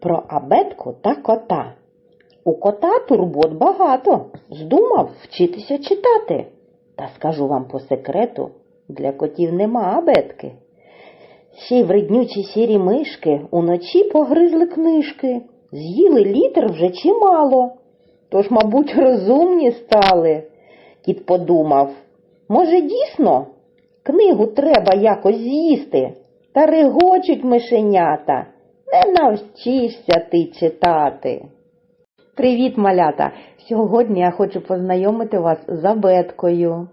Про абетку та кота. У кота турбот багато. Здумав вчитися читати. Та скажу вам по секрету, для котів нема абетки. Ще й вреднючі сірі мишки уночі погризли книжки, з'їли літер вже чимало. Тож, мабуть, розумні стали. Кіт подумав, може, дійсно, книгу треба якось з'їсти, та регочуть мишенята. Не навчишся ти читати. Привіт, малята! Сьогодні я хочу познайомити вас з абеткою.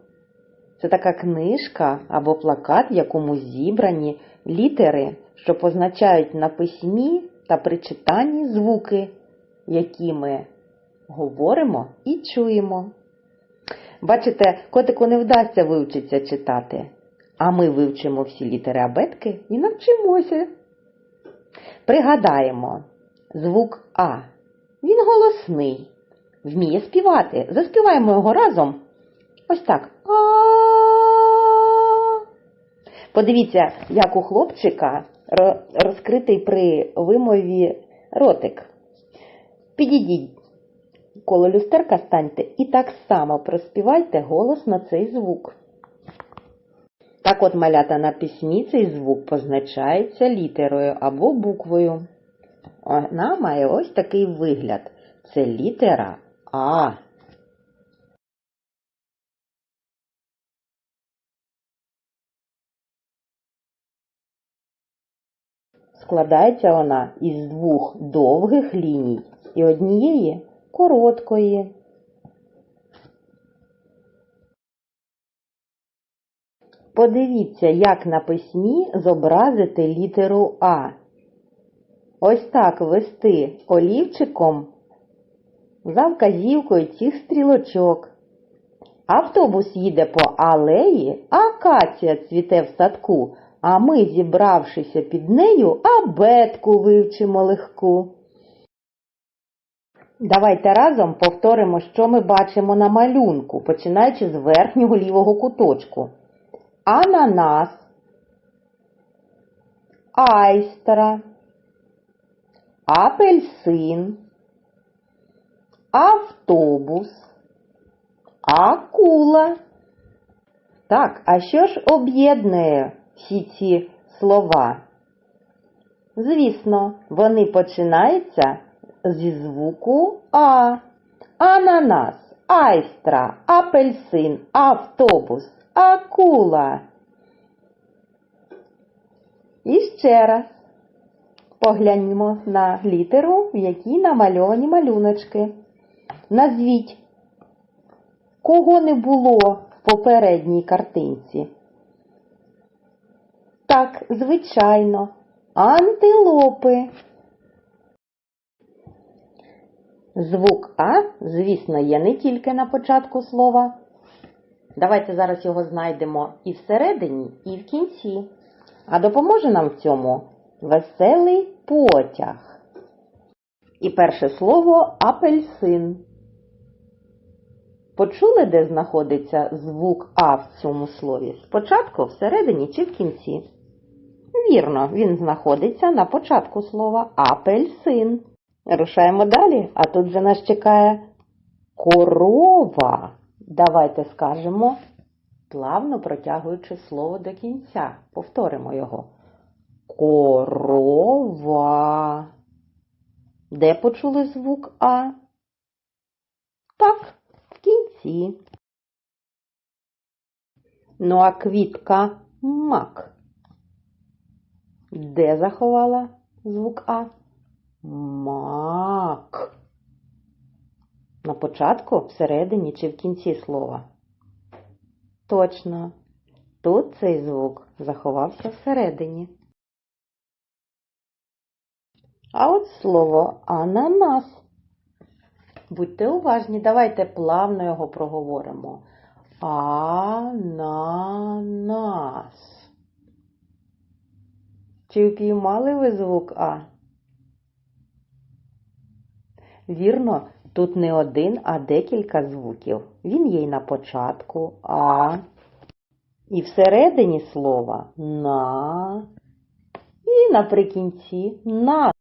Це така книжка або плакат, в якому зібрані літери, що позначають на письмі та при читанні звуки, які ми говоримо і чуємо. Бачите, котику не вдасться вивчитися читати, а ми вивчимо всі літери абетки і навчимося. Пригадаємо, звук А. Голосний, вміє співати. Заспіваємо його разом. Ось так. Подивіться, як у хлопчика розкритий при вимові ротик. Підійдіть коло люстерка станьте і так само проспівайте голосно цей звук. Так от малята на письмі цей звук позначається літерою або буквою. Вона має ось такий вигляд. Це літера А. Складається вона із двох довгих ліній і однієї короткої. Подивіться, як на письмі зобразити літеру А. Ось так вести олівчиком за вказівкою цих стрілочок. Автобус їде по алеї, акація цвіте в садку, а ми, зібравшися під нею, абетку вивчимо легку. Давайте разом повторимо, що ми бачимо на малюнку, починаючи з верхнього лівого куточку. Ананас, айстра, апельсин, автобус, акула. Так, а що ж об'єднує всі ці слова? Звісно, вони починаються зі звуку А. Ананас, айстра, апельсин, автобус, акула. І ще раз погляньмо на літеру, в якій намальовані малюночки. Назвіть, кого не було в попередній картинці. Так, звичайно, антилопи. Звук А, звісно, є не тільки на початку слова. Давайте зараз його знайдемо і всередині, і в кінці. А допоможе нам в цьому веселий потяг. І перше слово апельсин. Почули, де знаходиться звук А в цьому слові? Спочатку, всередині чи в кінці? Вірно, він знаходиться на початку слова апельсин. Рушаємо далі, а тут же нас чекає корова. Давайте скажемо, плавно протягуючи слово до кінця. Повторимо його. Корова. Де почули звук А? Так, в. Ну а квітка мак. Де заховала звук А? Мак. На початку, всередині чи в кінці слова? Точно. Тут цей звук заховався всередині. А от слово ананас. Будьте уважні, давайте плавно його проговоримо. Ананас. Чи впіймали ви звук А? Вірно, тут не один, а декілька звуків. Він є й на початку А. І всередині слова на. І наприкінці на.